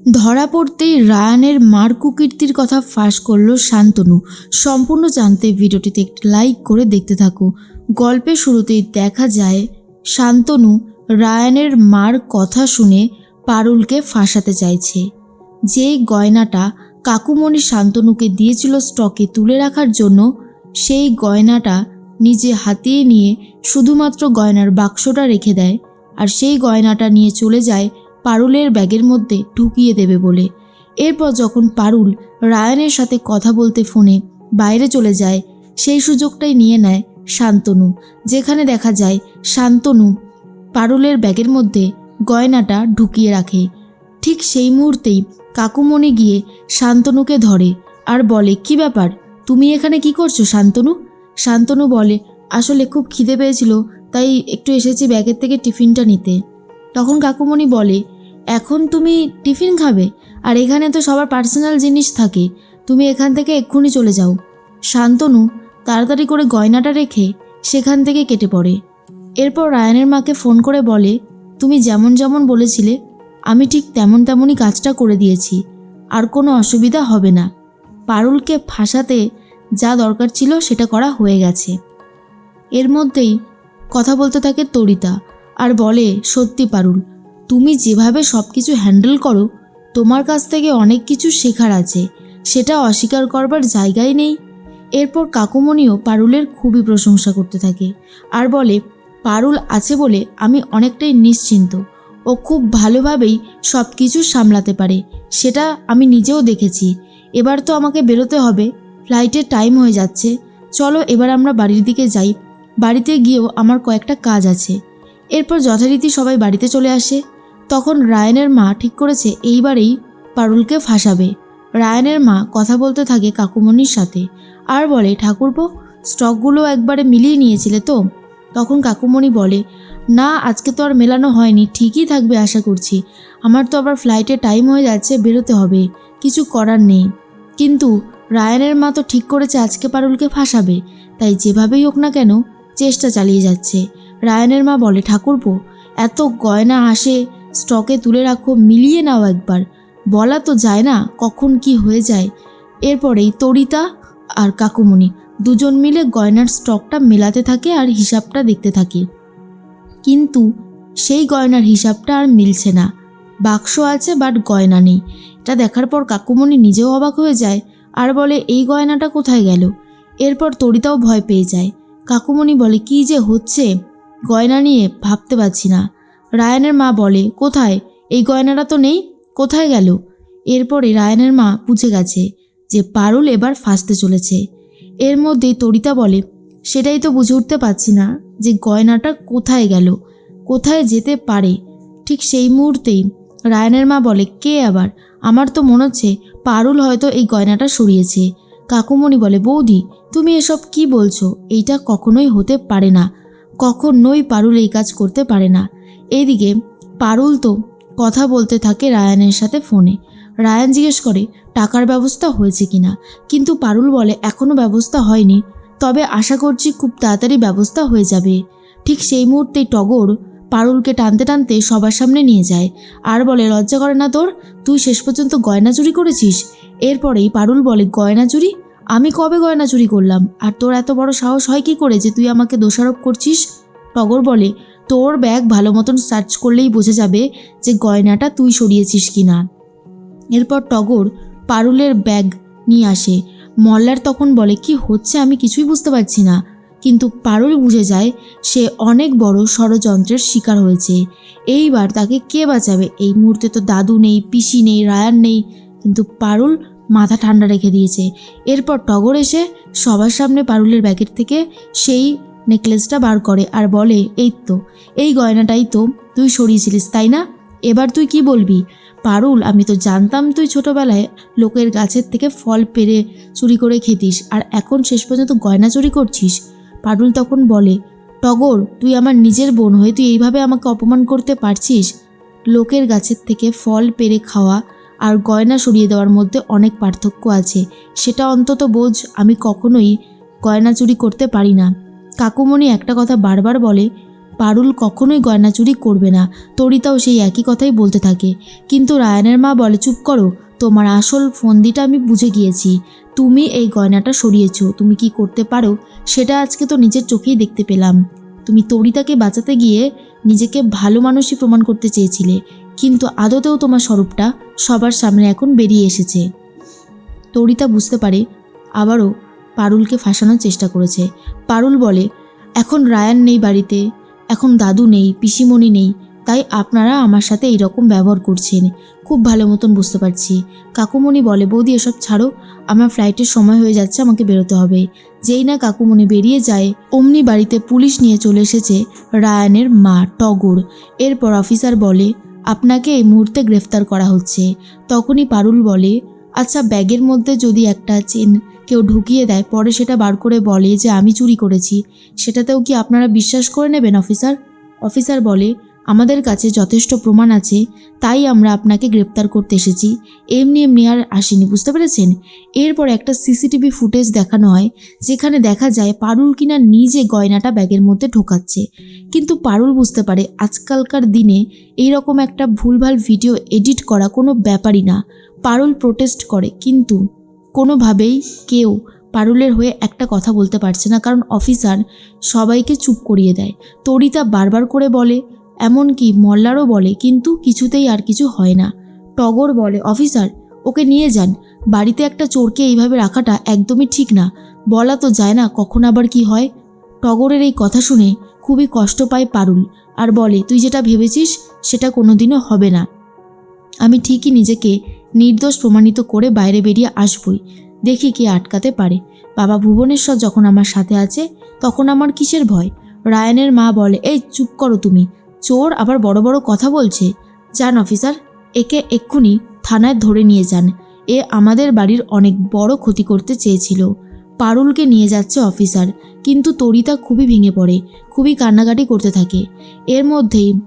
ধরা পড়তেই রায়ানের মার কুকীর্তির কথা ফাঁস করল শান্তনু। সম্পূর্ণ জানতে ভিডিওটিতে একটি লাইক করে দেখতে থাকো। গল্পের শুরুতেই দেখা যায়, শান্তনু রায়ানের মার কথা শুনে পারুলকে ফাঁসাতে চাইছে। যেই গয়নাটা কাকুমণি শান্তনুকে দিয়েছিল স্টকে তুলে রাখার জন্য, সেই গয়নাটা নিজে হাতিয়ে নিয়ে শুধুমাত্র গয়নার বাক্সটা রেখে দেয়, আর সেই গয়নাটা নিয়ে চলে যায় পারুলের ব্যাগের মধ্যে ঢুকিয়ে দেবে বলে। এরপর যখন পারুল রায়ানের সাথে কথা বলতে ফোনে বাইরে চলে যায়, সেই সুযোগটাই নিয়ে নেয় শান্তনু, যেখানে দেখা যায় শান্তনু পারুলের ব্যাগের মধ্যে গয়নাটা ঢুকিয়ে রাখে। ঠিক সেই মুহূর্তেই কাকুমণি গিয়ে শান্তনুকে ধরে আর বলে, কি ব্যাপার? তুমি এখানে কি করছ শান্তনু? শান্তনু বলে, আসলে খুব খিদে পেয়েছিল, তাই একটু এসেছি ব্যাগের থেকে টিফিনটা নিতে। তখন কাকুমণি বলে এখন তুমি টিফিন খাবে, আর এখানে তো সবার পার্সোনাল জিনিস থাকে। তুমি এখান থেকে এক্ষুনি চলে যাও। শান্তনু তাড়াতাড়ি করে গয়নাটা রেখে সেখান থেকে কেটে পড়ে। এরপর রায়ানের মাকে ফোন করে বলে, তুমি যেমন যেমন বলেছিলে, আমি ঠিক তেমন তেমনই কাজটা করে দিয়েছি, আর কোনো অসুবিধা হবে না। পারুলকে ফাঁসাতে যা দরকার ছিল সেটা করা হয়ে গেছে। এর মধ্যেই কথা বলতে থাকে তরিতা, আর বলে, সত্যি পারুল তুমি যেভাবে সব কিছু হ্যান্ডেল করো, তোমার কাছ থেকে অনেক কিছু শেখার আছে, সেটা অস্বীকার করবার জায়গাই নেই। এরপর কাকুমণিও পারুলের খুবই প্রশংসা করতে থাকে, আর বলে, পারুল আছে বলে আমি অনেকটাই নিশ্চিন্ত। ও খুব ভালোভাবেই সব কিছু সামলাতে পারে, সেটা আমি নিজেও দেখেছি। এবার তো আমাকে বেরোতে হবে, ফ্লাইটের টাইম হয়ে যাচ্ছে। চলো এবার আমরা বাড়ির দিকে যাই। বাড়িতে গিয়েও আমার কয়েকটা কাজ আছে। এরপর যথারীতি সবাই বাড়িতে চলে আসে। তখন রায়নের মা ঠিক করেছে এইবারেই পারুলকে ফাঁসাবে। রায়ানের মা কথা বলতে থাকে কাকুমণির সাথে। আর বলে, ঠাকুরপো, স্টকগুলো একবারে মিলিয়ে নিয়েছিলে তো? তখন কাকুমণি বলে, না, আজকে তো আর মেলানো হয়নি, ঠিকই থাকবে আশা করছি। আমার তো আবার ফ্লাইটে টাইম হয়ে যাচ্ছে, বেরোতে হবে, কিছু করার নেই। কিন্তু রায়ানের মা তো ঠিক করেছে আজকে পারুলকে ফাঁসাবে, তাই যেভাবেই হোক না কেন, চেষ্টা চালিয়ে যাচ্ছে। রায়ানের মা বলে, ঠাকুরপো, এত গয়না আসে স্টকে তুলে রাখো, মিলিয়ে নাও একবার। বলা তো যায় না কখন কি হয়ে যায়। এরপরেই তরিতা আর কাকুমণি দুজন মিলে গয়নার স্টকটা মেলাতে থাকে আর হিসাবটা দেখতে থাকে। কিন্তু সেই গয়নার হিসাবটা আর মিলছে না। বাক্স আছে বাট গয়না নেই। এটা দেখার পর কাকুমণি নিজেও অবাক হয়ে যায় আর বলে, এই গয়নাটা কোথায় গেল? এরপর তরিতাও ভয় পেয়ে যায়। কাকুমণি বলে, কি যে হচ্ছে? গয়না নিয়ে ভাবতে পারছি না। রায়ানের মা বলে, কোথায়? এই গয়নাটা তো নেই, কোথায় গেল? এরপরে রায়ানের মা বুঝে গেছে যে পারুল এবার ফাঁসতে চলেছে। এর মধ্যেই তরিতা বলে, সেটাই তো বুঝে উঠতে পারছি না যে গয়নাটা কোথায় গেল, কোথায় যেতে পারে। ঠিক সেই মুহূর্তেই রায়ানের মা বলে, কে আবার? আমার তো মনে হচ্ছে পারুল হয়তো এই গয়নাটা সরিয়েছে। কাকুমণি বলে, বৌদি, তুমি এসব কি বলছো? এইটা কখনোই হতে পারে না। কখনোই পারুল এই কাজ করতে পারে না। এইদিকে পারুল তো কথা বলতে থাকে রায়ানের সাথে ফোনে। রায়ান জিজ্ঞেস করে, টাকার ব্যবস্থা হয়েছে কিনা কিন্তু পারুল বলে এখনও ব্যবস্থা হয়নি। তবে আশা করছি খুব তাড়াতাড়ি ব্যবস্থা হয়ে যাবে। ঠিক সেই মুহূর্তেই টগর পারুলকে টানতে টানতে সবার সামনে নিয়ে যায়। আর বলে, লজ্জা করে না তোর? তুই শেষ পর্যন্ত গয়না চুরি করেছিস? এরপরেই পারুল বলে, গয়না চুরি? আমি কবে গয়না চুরি করলাম? আর তোর এত বড় সাহস হয় কি করে যে তুই আমাকে দোষারোপ করছিস? টগর বলে তোর ব্যাগ ভালো মতন সার্চ করলেই বোঝা যাবে যে গয়নাটা তুই সরিয়েছিস কি না এরপর টগর পারুলের ব্যাগ নিয়ে আসে। মল্লার তখন বলে, কি হচ্ছে? আমি কিছুই বুঝতে পারছি না। কিন্তু পারুল বুঝে যায়, সে অনেক বড় ষড়যন্ত্রের শিকার হয়েছে। এইবার তাকে কে বাঁচাবে? এই মুহূর্তে তো দাদু নেই, পিসি নেই, রায়ান নেই, কিন্তু পারুল মাথা ঠান্ডা রেখে দিয়েছে। এরপর টগর এসে সবার সামনে পারুলের ব্যাগের থেকে সেই নেকলেসটা বার করে আর বলে, এই তো, এই গয়নাটাই তো তুই সরিয়েছিলিস, তাই না? এবার তুই কি বলবি? পারুল, আমি তো জানতাম তুই ছোটবেলায় লোকের গাছের থেকে ফল পেরে চুরি করে খেতিস, আর এখন শেষ পর্যন্ত গয়না চুরি করছিস? পারুল তখন বলে, টগর, তুই আমার নিজের বোন হয়ে তুই এইভাবে আমাকে অপমান করতে পারছিস? লোকের গাছের থেকে ফল পেরে খাওয়া আর গয়না সরিয়ে দেওয়ার মধ্যে অনেক পার্থক্য আছে। সেটা অন্তত বোঝ, আমি কখনোই গয়না চুরি করতে পারি না। কাকুমণি একটা কথা বারবার বলে, পারুল কখনোই গয়না চুরি করবে না। তরিতাও সেই একই কথাই বলতে থাকে। কিন্তু রায়ানের মা বলে, চুপ করো, তোমার আসল ফন্দিটা আমি বুঝে গিয়েছি। তুমি এই গয়নাটা সরিয়েছো, তুমি কি করতে পারো? সেটা আজকে তো নিজের চোখেই দেখতে পেলাম। তুমি তরিতাকে বাঁচাতে গিয়ে নিজেকে ভালো মানুষই প্রমাণ করতে চেয়েছিলে, কিন্তু আদতেও তোমার স্বরূপটা সবার সামনে এখন বেরিয়ে এসেছে। তরিতা বুঝতে পারে, আবারও পারুলকে ফাঁসানোর চেষ্টা করেছে। পারুল বলে, এখন রায়ান নেই বাড়িতে, এখন দাদু নেই, পিসিমণি নেই, তাই আপনারা আমার সাথে এইরকম ব্যবহার করছেন। খুব ভালো মতন বুঝতে পারছি। কাকুমণি বলে, বৌদি, এসব ছাড়ো, আমার ফ্লাইটের সময় হয়ে যাচ্ছে, আমাকে বেরোতে হবে। যেই না কাকুমণি বেরিয়ে যায়, অমনি বাড়িতে পুলিশ নিয়ে চলে এসেছে রায়ানের মা টগর। এরপর অফিসার বলে, আপনাকে এই মুহূর্তে গ্রেফতার করা হচ্ছে। তখনই পারুল বলে আচ্ছা ব্যাগের মধ্যে যদি একটা চেন কেউ ঢুকিয়ে দেয়, পরে সেটা বার করে বলে যে, আমি চুরি করেছি। সেটাতেও কি আপনারা বিশ্বাস করে নেবেন, অফিসার? অফিসার বলে, আমাদের কাছে যথেষ্ট প্রমাণ আছে, তাই আমরা আপনাকে গ্রেপ্তার করতে এসেছি। এমনি এমনি আর আসেনি, বুঝতে পেরেছেন? এরপর একটা সিসিটিভি ফুটেজ দেখানো হয়, যেখানে দেখা যায় পারুল কিনা নিজে গয়নাটা ব্যাগের মধ্যে ঢোকাচ্ছে। কিন্তু পারুল বুঝতে পারে, আজকালকার দিনে এই রকম একটা ভুলভাল ভিডিও এডিট করা কোনো ব্যাপারই না। পারুল প্রোটেস্ট করে, কিন্তু কোনোভাবেই কেউ পারুলের হয়ে একটা কথা বলতে পারছে না, কারণ অফিসার সবাইকে চুপ করিয়ে দেয়। তরিতা বারবার করে বলে, এমনকি মল্লারও বলে, কিন্তু কিছুতেই আর কিছু হয় না। টগর বলে, অফিসার, ওকে নিয়ে যান। বাড়িতে একটা চোরকে এইভাবে রাখাটা একদমই ঠিক না। বলা তো যায় না কখন আবার কি হয়। টগরের এই কথা শুনে খুবই কষ্ট পায় পারুল। আর বলে, তুই যেটা ভেবেছিস, সেটা কোনোদিনও হবে না। আমি ঠিকই নিজেকে নির্দোষ প্রমাণিত করে বাইরে বেরিয়ে আসবই। দেখি কে আটকাতে পারে। বাবা ভুবনেশ্বর যখন আমার সাথে আছে, তখন আমার কিসের ভয়? রায়ানের মা বলে, এই চুপ করো তুমি। চোর আবার বড় বড় কথা বলছে। যান অফিসার, একে এক্ষুনি থানায় ধরে নিয়ে যান। এ আমাদের বাড়ির অনেক বড় ক্ষতি করতে চেয়েছিল। পারুলকে নিয়ে যাচ্ছে অফিসার। কিন্তু তরিতা খুবই ভেঙে পড়ে, খুবই কান্নাকাটি করতে থাকে। এর মধ্যেই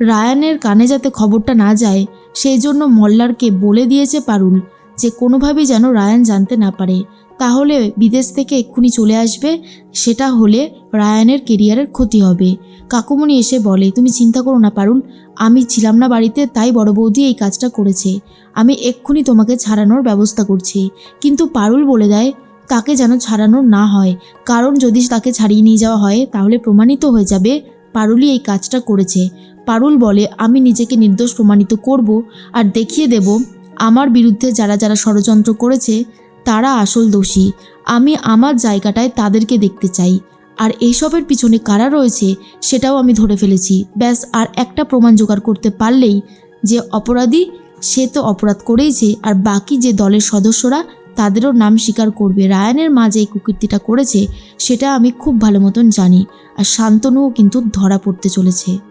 রায়ানের কানে যাতে খবরটা না যায়, সেই জন্য মল্লারকে বলে দিয়েছে পারুল যে কোনোভাবেই যেন রায়ান জানতে না পারে। তাহলে বিদেশ থেকে এক্ষুনি চলে আসবে, সেটা হলে রায়ানের কেরিয়ারের ক্ষতি হবে। কাকুমণি এসে বলে, তুমি চিন্তা করো না পারুল, আমি ছিলাম না বাড়িতে, তাই বড় বৌদি এই কাজটা করেছে। আমি এক্ষুনি তোমাকে ছাড়ানোর ব্যবস্থা করছি। কিন্তু পারুল বলে দেয়, তাকে যেন ছাড়ানো না হয়, কারণ যদি তাকে ছাড়িয়ে নিয়ে যাওয়া হয়, তাহলে প্রমাণিত হয়ে যাবে পারুলই এই কাজটা করেছে। পারুল বলে, আমি নিজেকে নির্দোষ প্রমাণিত করব আর দেখিয়ে দেব, আমার বিরুদ্ধে যারা যারা ষড়যন্ত্র করেছে, তারা আসল দোষী। আমি আমার জায়গাটায় তাদেরকে দেখতে চাই। আর এইসবের পিছনে কারা রয়েছে, সেটাও আমি ধরে ফেলেছি। ব্যাস, আর একটা প্রমাণ জোগাড় করতে পারলেই যে অপরাধী, সে তো অপরাধ করেইছে আর বাকি যে দলের সদস্যরা, তাদেরও নাম স্বীকার করবে। রায়ানের মা যে কুকীর্তিটা করেছে, সেটা আমি খুব ভালো মতন জানি। আর শান্তনুও কিন্তু ধরা পড়তে চলেছে।